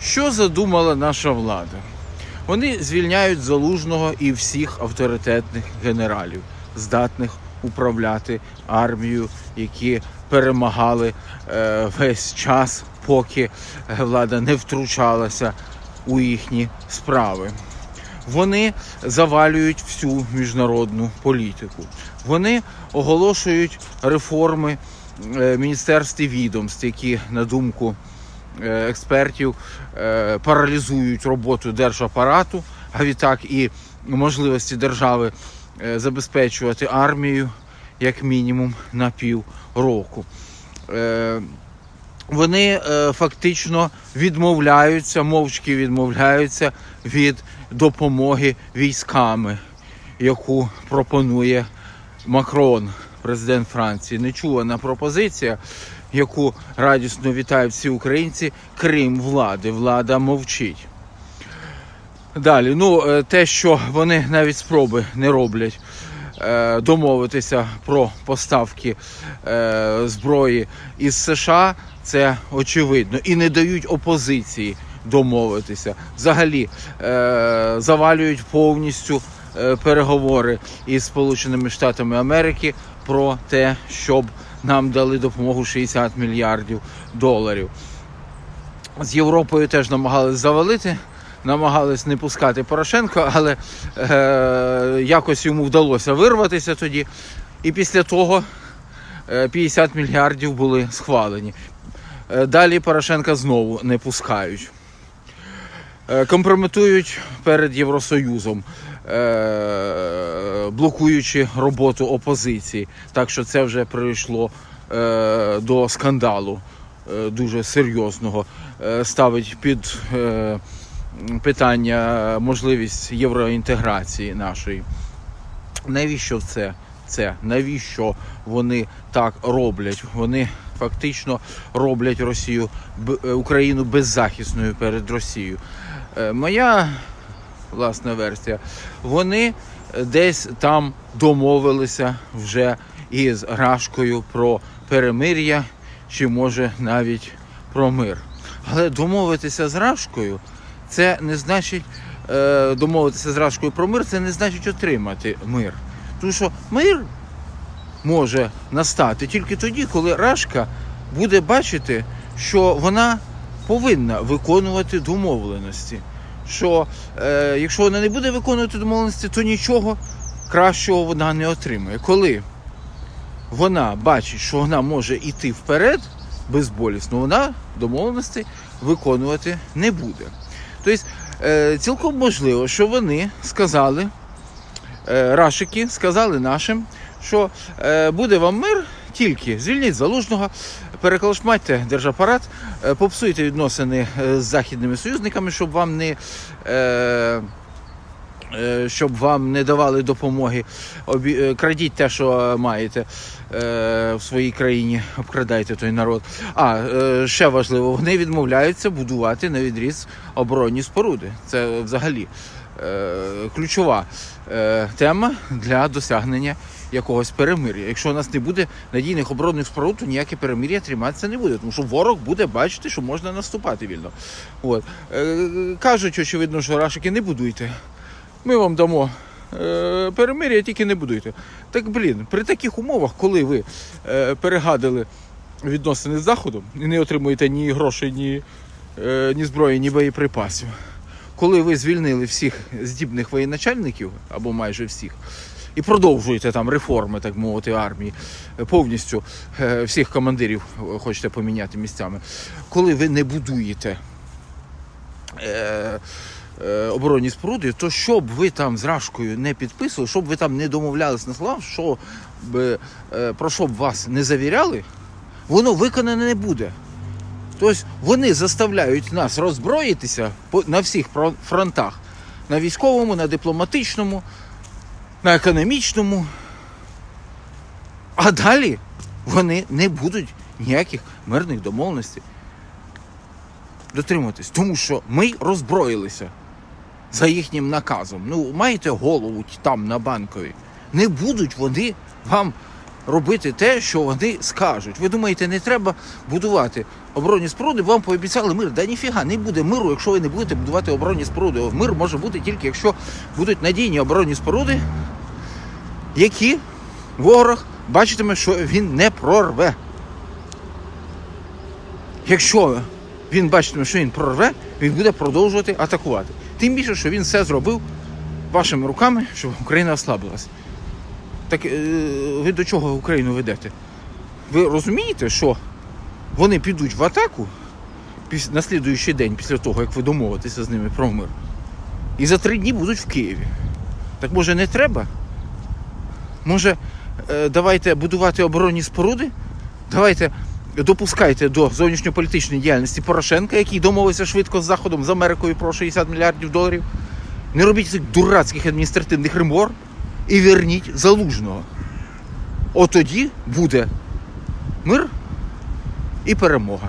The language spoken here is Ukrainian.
Що задумала наша влада? Вони звільняють залужного і всіх авторитетних генералів, здатних управляти армією, які перемагали е, весь час, поки влада не втручалася у їхні справи. Вони завалюють всю міжнародну політику. Вони оголошують реформи е, міністерств і відомств, які, на думку експертів, е, паралізують роботу держапарату, а відтак і можливості держави е, забезпечувати армію як мінімум на пів року. Е, Вони е, фактично відмовляються, мовчки відмовляються від допомоги військами, яку пропонує Макрон, президент Франції. Нечувана пропозиція, яку радісно вітають всі українці, крім влади. Влада мовчить. Далі, ну е, те, що вони навіть спроби не роблять е, домовитися про поставки е, зброї із США, це очевидно. І не дають опозиції домовитися. Взагалі е, завалюють повністю е, переговори із Сполученими Штатами Америки про те, щоб нам дали допомогу 60 мільярдів доларів. З Європою теж намагались завалити, намагались не пускати Порошенка, але е, якось йому вдалося вирватися тоді. І після того е, 50 мільярдів були схвалені. Е, далі Порошенка знову не пускають. Е, компрометують перед Євросоюзом, е, блокуючи роботу опозиції. Так що це вже прийшло е, до скандалу е, дуже серйозного. Е, ставить під е, питання можливість євроінтеграції нашої. Навіщо це? Це навіщо вони так роблять? Вони фактично роблять Росію е, Україну беззахисною перед Росією. Е, Моя власна версія. Вони десь там домовилися вже із Рашкою про перемир'я, чи може навіть про мир. Але домовитися з Рашкою це не значить е, домовитися з Рашкою про мир, це не значить отримати мир. Тому що мир може настати тільки тоді, коли Рашка буде бачити, що вона повинна виконувати домовленості. Що е, якщо вона не буде виконувати домовленості, то нічого кращого вона не отримає. Коли вона бачить, що вона може йти вперед безболісно, вона домовленості виконувати не буде. Тобто, е, цілком можливо, що вони сказали, е, рашики сказали нашим, що е, буде вам мир, тільки звільніть залужного, переколошматьте держапарат, е, попсуйте відносини е, з західними союзниками, щоб вам не. Е, е, щоб вам не давали допомоги, Обі- крадіть те, що маєте е, в своїй країні, обкрадайте той народ. А е, ще важливо, вони відмовляються будувати на відріз оборонні споруди. Це взагалі е, ключова е, тема для досягнення якогось перемир'я. Якщо у нас не буде надійних оборонних споруд, то ніяке перемир'я триматися не буде, тому що ворог буде бачити, що можна наступати вільно. От. Е, кажуть, очевидно, що рашики не будуйте. Ми вам дамо е, перемир'я, тільки не будуйте. Так блін, при таких умовах, коли ви е, перегадили відносини з Заходом і не отримуєте ні грошей, ні, е, ні зброї, ні боєприпасів. Коли ви звільнили всіх здібних воєначальників, або майже всіх, і продовжуєте там реформи, так мовити, армії, е, повністю е, всіх командирів е, хочете поміняти місцями, коли ви не будуєте оборонні споруди, то щоб ви там з Рашкою не підписували, щоб ви там не домовлялись на слова, що е, про що б вас не завіряли, воно виконане не буде. Тобто вони заставляють нас роззброїтися на всіх фронтах: на військовому, на дипломатичному, на економічному. А далі вони не будуть ніяких мирних домовленостей дотримуватись, тому що ми роззброїлися за їхнім наказом. Ну, маєте голову там на банковій. Не будуть вони вам робити те, що вони скажуть. Ви думаєте, не треба будувати оборонні споруди, вам пообіцяли мир. Да ніфіга, не буде миру, якщо ви не будете будувати оборонні споруди. Мир може бути тільки якщо будуть надійні оборонні споруди, які ворог бачитиме, що він не прорве. Якщо він бачитиме, що він прорве, він буде продовжувати атакувати. Тим більше, що він все зробив вашими руками, щоб Україна ослабилась. Так е, ви до чого Україну ведете? Ви розумієте, що вони підуть в атаку на слідуючий день після того, як ви домовитеся з ними про мир, і за три дні будуть в Києві. Так може не треба? Може, е, давайте будувати оборонні споруди? Давайте допускайте до зовнішньополітичної діяльності Порошенка, який домовився швидко з Заходом, з Америкою про 60 мільярдів доларів. Не робіть цих дурацьких адміністративних ремор і верніть залужного. От тоді буде мир і перемога.